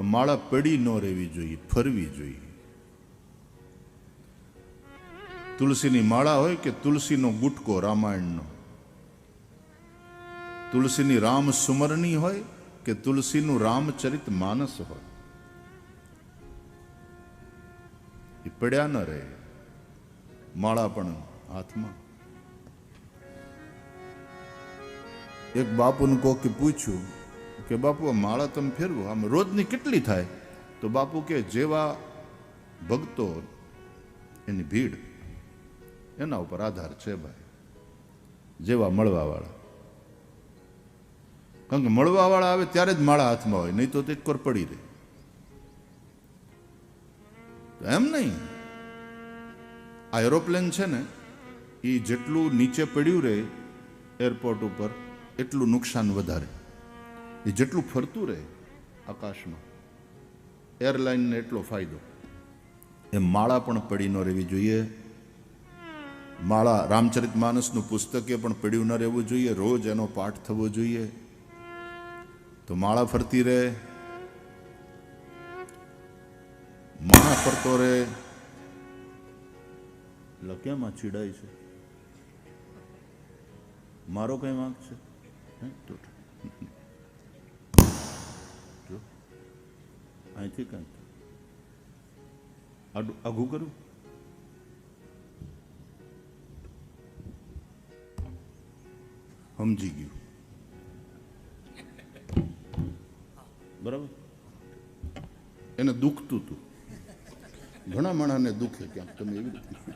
માળા પડી ન રહેવી જોઈએ, ફરવી જોઈએ. તુલસીની માળા હોય કે તુલસીનો ગુટકો રામાયણનો? તુલસીની રામ સુમરણી હોય કે તુલસીનું રામચરિત માનસ હોય? એ પડ્યા ન રહે. માળા પણ હાથમાં. એક બાપુને કોકે પૂછ્યું કે બાપુ, આ માળા તમે ફેરવો. આમ રોજની કેટલી થાય? તો બાપુ કે, જેવા ભક્તો એની ભીડ એના ઉપર આધાર છે ભાઈ. જેવા મળવાવાળા. કારણ કે મળવાવાળા આવે ત્યારે જ માળા હાથમાં હોય, નહીં તો તે કોર પડી રહે. એમ નહીં. આ એરોપ્લેન છે ને એ જેટલું નીચે પડ્યું રહે એરપોર્ટ ઉપર, એટલું નુકસાન વધારે. એ જેટલું ફરતું રહે આકાશમાં, એરલાઇનને એટલો ફાયદો. એ માળા પણ પડી ન રહેવી જોઈએ. માળા રામચરિત માનસનું પુસ્તકે પણ પડ્યું ન રહેવું જોઈએ. રોજ એનો પાઠ થવો જોઈએ. તો માળા ફરતી રહે, માળા ફરતો રહે. આ ચીડાય છે? મારો કઈ વાંક છે? હે? અહીંથી કાંઈ અઘું કરું? સમજી ગયું. બરાબર? એને દુખતું હતું ઘણા માણસને દુખે ક્યાંક તમે એવી રીતે.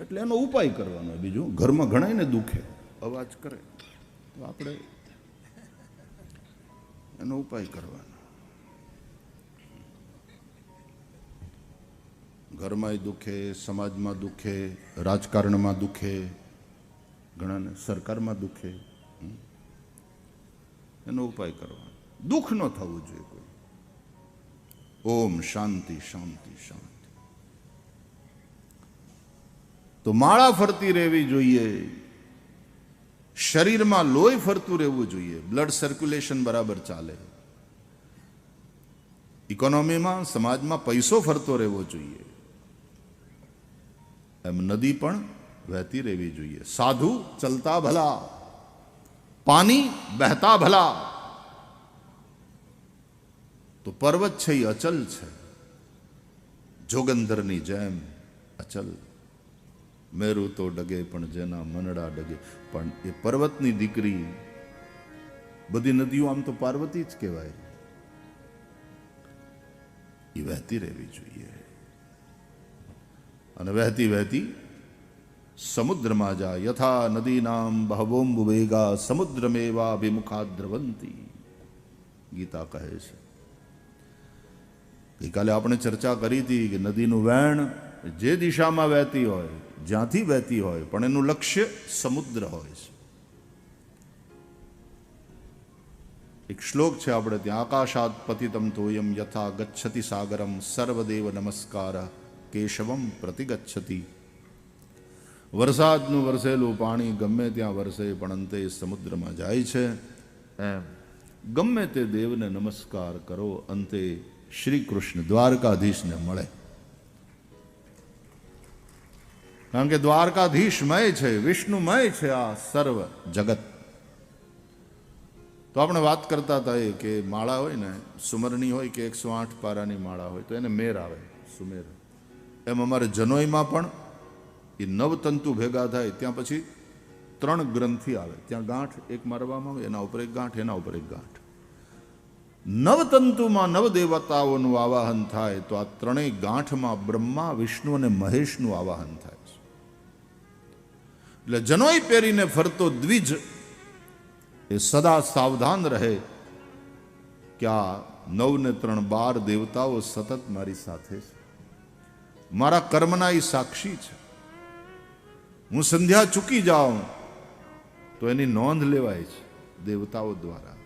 એટલે એનો ઉપાય કરવાનો બીજું. ઘરમાં ઘણાયને દુખે. અવાજ કરે. તો આપણે એનો ઉપાય કરવાનો. ઘરમાંય દુખે, સમાજમાં દુખે, રાજકારણમાં દુખે, ઘણાને સરકારમાં દુખે એનો ઉપાય કરવાનો. દુઃખ ન થવું જોઈએ કોઈ. ઓમ શાંતિ શાંતિ શાંતિ. તો માળા ફરતી રહેવી જોઈએ. શરીરમાં લોહી ફરતું રહેવું જોઈએ. બ્લડ સર્ક્યુલેશન બરાબર ચાલે. ઇકોનોમીમાં, સમાજમાં પૈસો ફરતો રહેવો જોઈએ. એમ નદી પણ વહેતી રહેવી જોઈએ. સાધુ ચલતા ભલા, પાણી બહેતા ભલા. તો પર્વત છે એ અચલ છે. જોગંદરની જેમ અચલ. મેરુ તો ડગે પણ જેના મનડા ડગે. પણ એ પર્વતની દીકરી, બધી નદીઓ આમ તો પાર્વતી જ કહેવાય. એ વહેતી રહેવી જોઈએ. અને વહેતી વહેતી સમુદ્રમાં જા. યથા નદીનામ બહવોમ વેગા સમુદ્રમેવા અભિમુખા દ્રવંતી ગીતા કહે છે. ગઈકાલે આપણે ચર્ચા કરી હતી કે નદીનું વહેણ જે દિશામાં વહેતી હોય, જ્યાંથી વહેતી હોય, પણ એનું લક્ષ્ય સમુદ્ર હોય છે. એક શ્લોક છે આપણે ત્યાં આકાશાત પતિતમ તોયમ યથા ગચ્છતિ સાગરમ સર્વદેવ નમસ્કાર. કેશવમ પ્રતિગચ્છતિ. વરસાદનું વરસેલું પાણી ગમે ત્યાં વરસે પણ અંતે સમુદ્રમાં જાય છે. એમ. ગમે તે દેવને નમસ્કાર કરો અંતે શ્રી કૃષ્ણ દ્વારકાધીશને મળે. કારણ કે દ્વારકાધીશમય છે વિષ્ણુમય છે આ સર્વ જગત. તો આપણે વાત કરતા હતા એ કે માળા હોય ને સુમરની હોય કે એકસો આઠ પારાની માળા હોય તો એને મેર આવે સુમેર. એમ અમારે જનોઈમાં પણ એ નવતંતુ ભેગા થાય ત્યાં પછી ત્રણ ગ્રંથિ આવે. ત્યાં ગાંઠ એક મારવામાં આવે, એના ઉપર એક ગાંઠ, એના ઉપર એક ગાંઠ. નવતંતુમાં નવ દેવતાઓનું આવાહન થાય તો આ ત્રણેય ગાંઠમાં બ્રહ્મા, વિષ્ણુ અને મહેશનું આવાહન થાય છે. એટલે જનોઈ પહેરીને ફરતો દ્વિજ એ સદા સાવધાન રહે કે આ નવ ને ત્રણ બાર દેવતાઓ સતત મારી સાથે છે. મારા કર્મના એ સાક્ષી છે. હું સંધ્યા ચૂકી જાઉં, તો એની નોંધ લેવાય છે દેવતાઓ દ્વારા.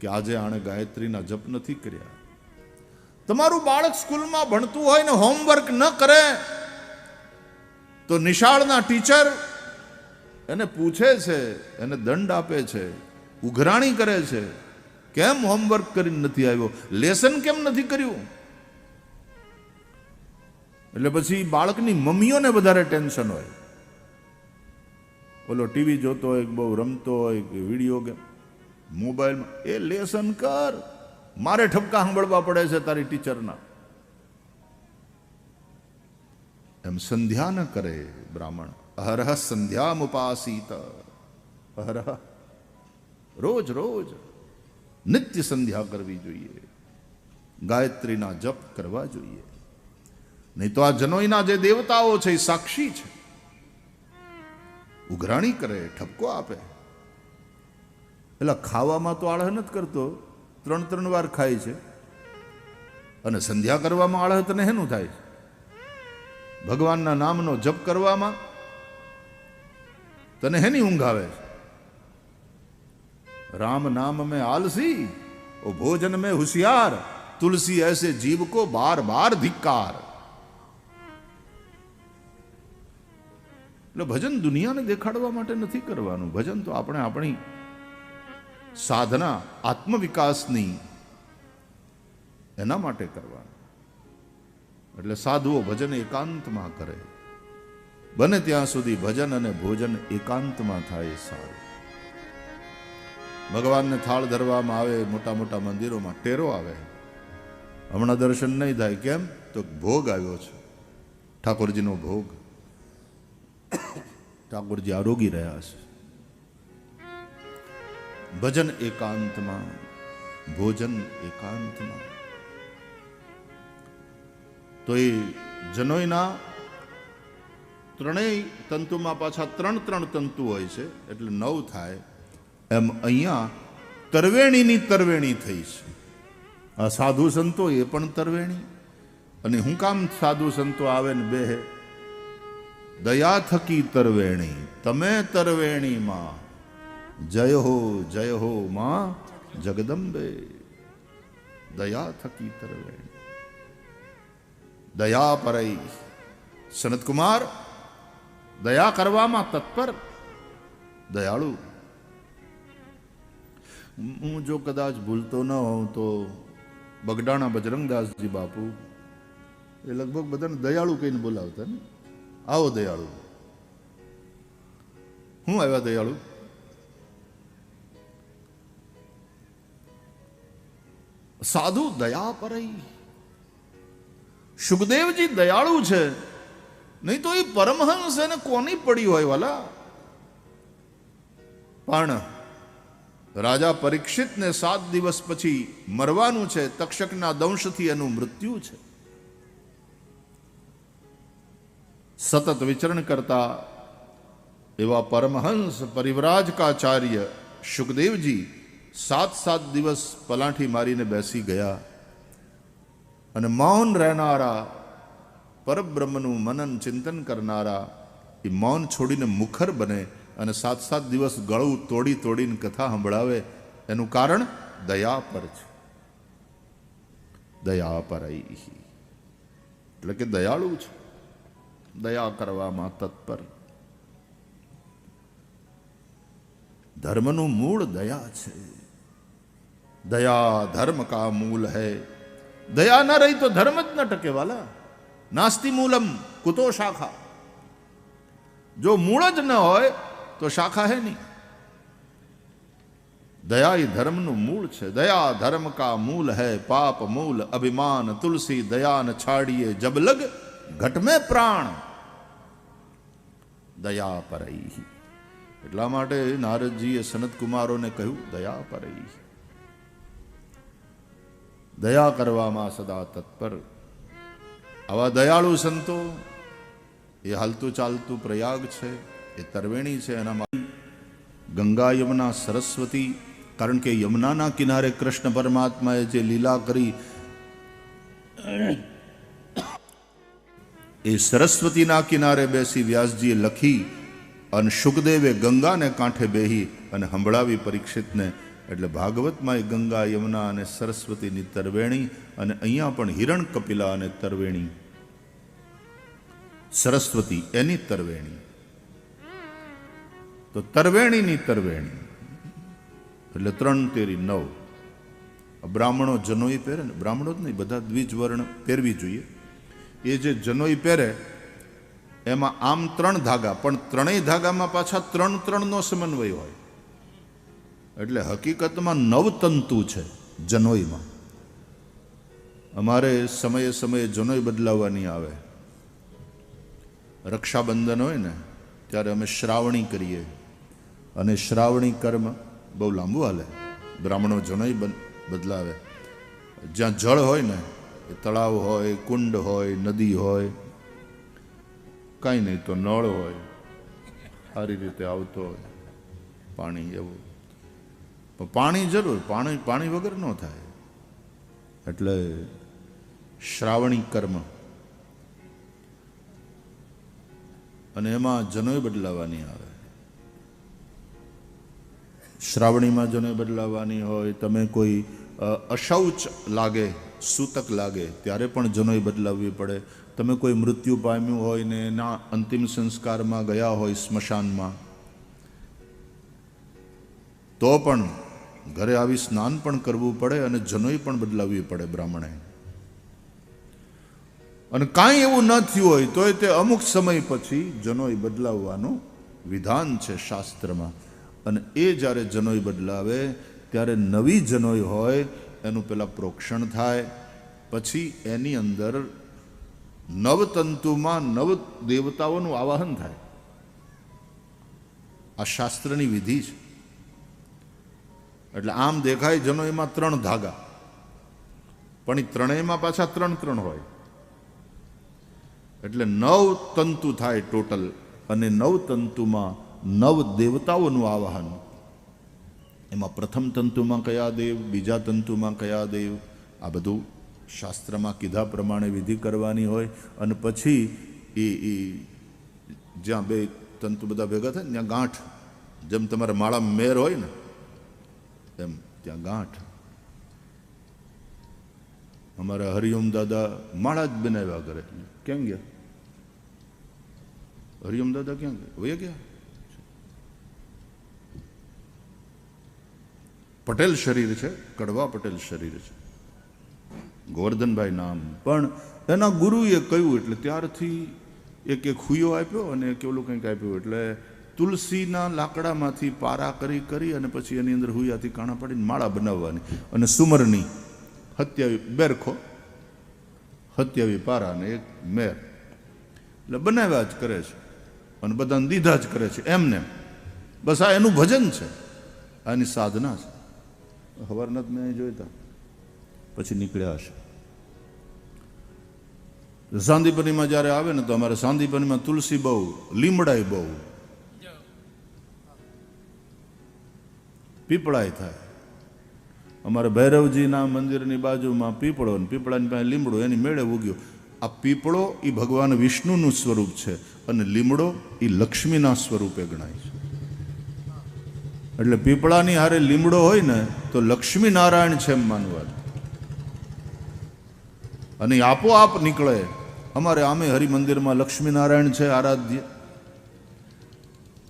કે આજે આણે ગાયત્રીના જપ નથી કર્યા. તમારું બાળક સ્કૂલમાં ભણતું હોય ને હોમવર્ક ન કરે, તો નિશાળના ટીચર એને પૂછે છે, એને દંડ આપે છે, ઉઘરાણી કરે છે, કેમ હોમવર્ક કરીને નથી આવ્યો? લેસન કેમ નથી કર્યું? એટલે પછી બાળકની મમ્મીઓને વધારે ટેન્શન હોય. ઓલો ટીવી જોતો હોય બહુ રમતો હોય કે વીડિયો ગેમ, મોબાઈલમાં, એ લેસન કર. મારે ઠપકા સાંભળવા પડે છે તારી ટીચરના. એમ સંધ્યા ન કરે બ્રાહ્મણ. અહરહ સંધ્યામ ઉપાસીત. અહરહ. રોજ રોજ નિત્ય સંધ્યા કરવી જોઈએ. ગાયત્રીના જપ કરવા જોઈએ. નહીં તો આ જનોઈના જે દેવતાઓ છે, એ સાક્ષી છે. ઉઘરાણી કરે, ઠપકો આપે. એટલે ખાવામાં તો આળહ નથી કરતો. ત્રણ ત્રણ વાર ખાય છે. અને સંધ્યા કરવામાં આળહ હેનું થાય ભગવાનના નામનો જપ કરવામાં તને હેની ઊંઘ આવે છે? રામ નામ મેં આલસી, ઓ ભોજન મેં હોશિયાર, તુલસી એસે જીવ કો બાર બાર ધિક્કાર. એટલે ભજન દુનિયાને દેખાડવા માટે નથી કરવાનું. ભજન તો આપણે આપણી સાધના, આત્મવિકાસની એના માટે કરવાનું. એટલે સાધુઓ ભજન એકાંતમાં કરે. બને ત્યાં સુધી ભજન અને ભોજન એકાંતમાં થાય સારું. ભગવાનને થાળ ધરવામાં આવે, મોટા મોટા મંદિરોમાં ટેરો આવે. હમણાં દર્શન નહીં થાય. કેમ? તો ભોગ આવ્યો છે. ઠાકોરજીનો ભોગ. ઠાકોરજી આરોગી રહ્યા છે ભજન એકાંતમાં, ભોજન એકાંતમાં. તો એ જનોયના ત્રણેય તંતુમાં પાછા ત્રણ ત્રણ તંતુ હોય છે, એટલે નવ થાય. એમ અહીંયા તરવેણીની તરવેણી થઈ છે. આ સાધુ સંતો એ પણ તરવેણી. અને હું કામ સાધુ સંતો આવે ને બે દયા થકી તરવેણી, તમે તરવેણીમાં. જય હો જય હો માં જગદંબે. દયા થકી તરવેણી. દયા પરઈ, સનતકુમાર, દયા કરવામાં તત્પર, દયાળુ. હું જો કદાચ ભૂલતો ન હોઉં તો બગડાણા બજરંગદાસજી બાપુ એ લગભગ બધાને દયાળુ કહીને બોલાવતા ને. આવો દયાળુ. હું આવ્યા દયાળુ? સાધુ દયા પર સુખદેવજી દયાળુ છે. નહીં તો એ પરમહંસ એને કોની પડી હોય વાલા? પણ રાજા પરીક્ષિતને સાત દિવસ પછી મરવાનું છે, તક્ષકના દંશથી એનું મૃત્યુ છે. સતત વિચરણ કરતા એવા પરમહંસ પરિવ્રાજકાચાર્ય સુખદેવજી સાત સાત દિવસ પલાઠી મારીને બેસી ગયા અને મૌન રહેનારા, પરબ્રહ્મનું મનન ચિંતન કરનારા, એ મૌન છોડીને મુખર બને અને સાત સાત દિવસ ગળું તોડી તોડીને કથા સંભળાવે, એનું કારણ દયા પર છે. દયા પર એટલે કે દયાળુ છે. દયા કરવામાં તત્પર ધર્મનું મૂળ દયા છે દયા ધર્મ કા મૂલ હૈ દયા ન રહી તો ધર્મ જ ન ટકે વાલા નાસ્તિ મૂલમ કુતો શાખા જો મૂળ જ ન હોય તો શાખા હે નહીં દયા એ ધર્મનું મૂળ છે દયા ધર્મ કા મૂલ હૈ પાપ મૂલ અભિમાન તુલસી દયાન છાડીએ જબલગ લગ ઘટ में પ્રાણ. દયા પરઈ એટલા માટે નારદજીએ સનત કુમારોને કહ્યું, દયા પરઈ દયા કરવામાં સદા તત્પર. આવા દયાળુ સંતો, એ હાલતું ચાલતું પ્રયાગ છે, એ તરવેણી છે એનામાં ગંગા યમુના સરસ્વતી, કારણ કે યમુનાના કિનારે કૃષ્ણ પરમાત્માએ જે લીલા કરી એ સરસ્વતીના કિનારે બેસી વ્યાસજીએ લખી અને સુખદેવે ગંગાને કાંઠે બેહી અને હંભળાવી પરીક્ષિતને, એટલે ભાગવતમાં એ ગંગા, યમુના અને સરસ્વતીની તરવેણી અને અહીંયા પણ હિરણ કપિલા અને તરવેણી. સરસ્વતી એની તરવેણી. તો તરવેણીની તરવેણી. એટલે ત્રણ તેરી નવ. બ્રાહ્મણો જનોઈ પહેરે ને, બ્રાહ્મણો જ નહીં, બધા દ્વિજ વર્ણ પહેરવી જોઈએ. એ જે જનોઈ પહેરે, એમાં આમ ત્રણ ધાગા, પણ ત્રણેય ધાગામાં પાછા ત્રણ ત્રણનો સમન્વય હોય. એટલે હકીકતમાં નવતંતુ છે જનોઈમાં. અમારે સમયે સમયે જનોઈ બદલાવવાની આવે. રક્ષાબંધન હોય ને, ત્યારે અમે શ્રાવણી કરીએ. અને શ્રાવણી કર્મ બહુ લાંબુ હાલે. બ્રાહ્મણો જનોઈ બદલાવે. જ્યાં જળ હોય ને એ તળાવ હોય, કુંડ હોય, નદી હોય, કાંઈ નહીં તો નળ હોય. સારી રીતે આવતો હોય. પાણી એવું. પણ જરૂર, પાણી પાણી વગર ન થાય. એટલે શ્રાવણી કર્મ. અને એમાં જનોય બદલાવાની આવે. શ્રાવણીમાં જનોય બદલાવાની હોય, તમે કોઈ અશૌચ લાગે સૂતક લાગે, ત્યારે પણ જનોઈ બદલાવવી પડે. તમે કોઈ મૃત્યુ પામ્યું હોય ને એના અંતિમ સંસ્કારમાં ગયા હોય સ્મશાનમાં, તો પણ ઘરે આવી સ્નાન પણ કરવું પડે અને જનોઈ પણ બદલાવવી પડે બ્રાહ્મણે. અને કાંઈ એવું ન થયું હોય, તોય તે અમુક સમય પછી જનોઈ બદલાવવાનું વિધાન છે શાસ્ત્રમાં. અને એ જ્યારે જનોઈ બદલાવે, ત્યારે નવી જનોઈ હોય એનું પેલા પ્રોક્ષણ થાય, પછી એની અંદર નવતંતુમાં નવ દેવતાઓનું આવાહન થાય. આ શાસ્ત્રની વિધિ છે. એટલે આમ દેખાય જનો એમાં ત્રણ ધાગા. પણ એ ત્રણેયમાં પાછા ત્રણ ત્રણ હોય. એટલે નવ તંતુ થાય ટોટલ, અને નવ તંતુમાં નવ દેવતાઓનું આવાહન. એમાં પ્રથમ તંતુમાં કયા દેવ, બીજા તંતુમાં કયા દેવ? આ બધું શાસ્ત્રમાં કીધા પ્રમાણે વિધિ કરવાની હોય અને પછી એ એ જ્યાં બે તંતુ બધા ભેગા થાય ને, ત્યાં ગાંઠ. જેમ તમારા માળા મેર હોય ને, એમ ત્યાં ગાંઠ. અમારા હરિઓમ દાદા માળા જ બનાવ્યા કરે. ક્યાં ગયા? હરિઓમ દાદા ક્યાં ગયા? ગયા? પટેલ શરીર છે, કડવા પટેલ શરીર છે. ગોવર્ધનભાઈ નામ. પણ એના ગુરુએ કહ્યું એટલે ત્યારથી એક એક હુયો આપ્યો અને એક ઓલું કંઈક આપ્યું એટલે તુલસીના લાકડામાંથી પારા કરી કરી અને પછી એની અંદર હુયાથી કાણા પાડીને માળા બનાવવાની. અને સુમરની હત્યાવી બેરખો, હત્યાવી પારા અને એક મેર. એટલે બનાવ્યા જ કરે છે અને બધાને દીધા જ કરે છે એમને. બસ આ એનું ભજન છે, આની સાધના છે. ખબરના મેં અહીં જોઈતા પછી નીકળ્યા હશે. સાંદીપનીમાં જ્યારે આવે ને તો અમારે સાંદીપનીમાં તુલસી બહુ લીમડાઈ બહુ. પીપળાય થાય. અમારે ભૈરવજીના મંદિરની બાજુમાં પીપળો ને પીપળાની પાસે લીમડો, એની મેળે ઉગ્યો. આ પીપળો એ ભગવાન વિષ્ણુનું સ્વરૂપ છે અને લીમડો એ લક્ષ્મીના સ્વરૂપે ગણાય છે. એટલે પીપળાની હારે લીમડો હોય ને, તો લક્ષ્મી નારાયણ છે એમ માનવાનું અને આપોઆપ નીકળે. અમારે આમે હરિમંદિરમાં લક્ષ્મી નારાયણ છે આરાધ્ય.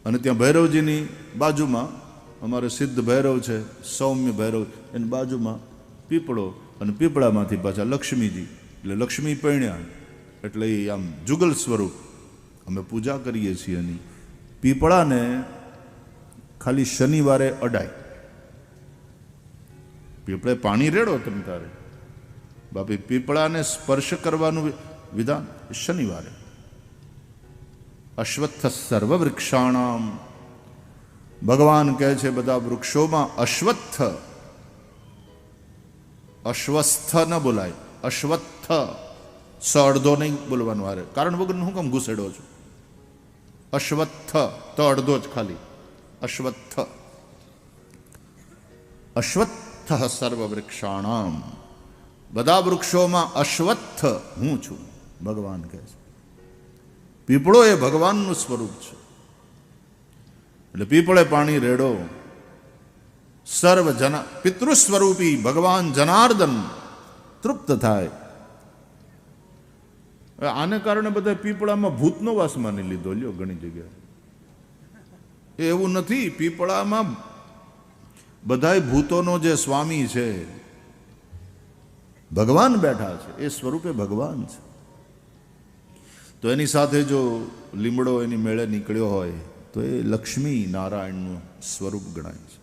અને ત્યાં ભૈરવજીની બાજુમાં અમારે સિદ્ધ ભૈરવ છે, સૌમ્ય ભૈરવ, એની બાજુમાં પીપળો અને પીપળામાંથી પાછા લક્ષ્મીજી, એટલે લક્ષ્મી પૈણ્યા. એટલે એ આમ જુગલ સ્વરૂપ. અમે પૂજા કરીએ છીએ એની. પીપળાને ખાલી શનિવારે અડાય. પીપળે પાણી રેડો તમે તારે. બાપી, પીપળાને સ્પર્શ કરવાનું વિધાન શનિવારે. અશ્વત્થ સર્વ વૃક્ષાણામ ભગવાન કહે છે બધા વૃક્ષોમાં અશ્વત્થ. અશ્વસ્થ ન બોલાય, અશ્વત્થ. સ અડધો નહીં બોલવાનું હારે. કારણ વગર હું કેમ ઘૂસેડો છું? અશ્વત્થ, તો અડધો જ ખાલી. અશ્વત્થ અશ્વત્થ સર્વ વૃક્ષાણામ બધા વૃક્ષોમાં અશ્વત્થ હું છું ભગવાન કહે છે પીપળો એ ભગવાનનું સ્વરૂપ છે। એટલે પીપળે પાણી રેડો। સર્વ જન પિતૃ સ્વરૂપી ભગવાન જનાર્દન તૃપ્ત થાય। આને કારણે બધા પીપળામાં ભૂતનો વાસ માની લીધો, લ્યો ઘણી જગ્યાએ. એવું નથી, પીપળામાં બધાય ભૂતોનો જે સ્વામી છે, ભગવાન બેઠા છે, એ સ્વરૂપે ભગવાન છે. તો એની સાથે જો લીમડો એની મેળે નીકળ્યો હોય, તો એ લક્ષ્મી નારાયણનું સ્વરૂપ ગણાય છે.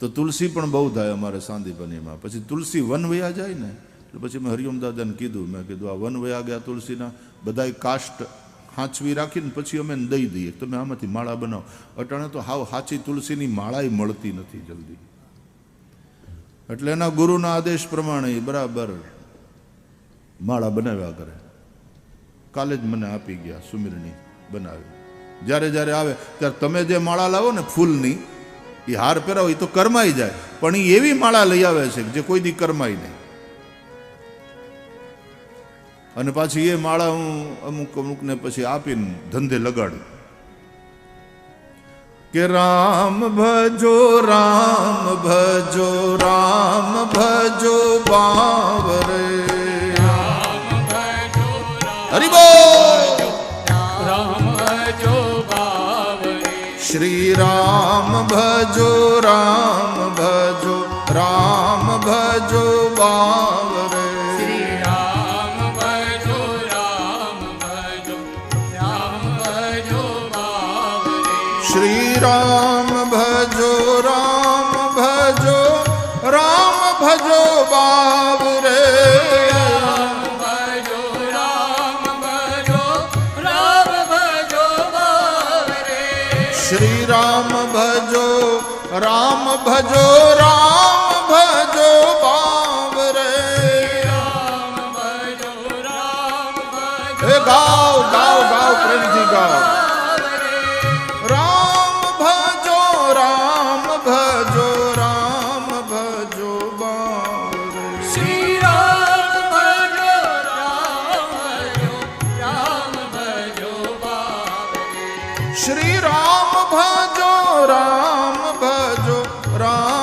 તો તુલસી પણ બહુ થાય અમારે સાંદીપનીમાં. પછી તુલસી વન વયા જાય ને, એટલે પછી મેં હરિઓમ દાદાને કીધું, મેં કીધું, આ વન વયા ગયા તુલસીના, બધાય કાષ્ટ હાંચવી રાખીને પછી અમે દઈ દઈએ. તમે આમાંથી માળા બનાવો. અટાણે તો હાવ હાચી તુલસીની માળાય મળતી નથી જલ્દી. એટલે એના ગુરુના આદેશ પ્રમાણે બરાબર માળા બનાવ્યા કરે. કાલે જ મને આપી ગયા સુમીરની બનાવી. જ્યારે જ્યારે આવે, ત્યારે તમે જે માળા લાવો ને ફૂલની એ હાર પહેરાવો એ તો કરમાઈ જાય. પણ એ એવી માળા લઈ આવે છે જે કોઈ દી કરમાય નહીં. અને પાછી એ માળા હું અમુક અમુકને પછી આપીને ધંધે લગાડું. કે રામ ભજો રામ ભજો રામ ભજો બાવરે. રામ જો બાવરે શ્રી રામ ભજો રામ ભજો રામ ભજો બાવરે. રામ ભજો રામ ભજો રામ ભજો બાવરે રે ભજો રામ ભજો રામ ભજો શ્રી રામ ભજો રામ ભજો રામ ભજો રામ ભજો ગાઓ ગાઓ એ ગાવ ગાવ શ્રી રામ ભજો રામ ભજો રામ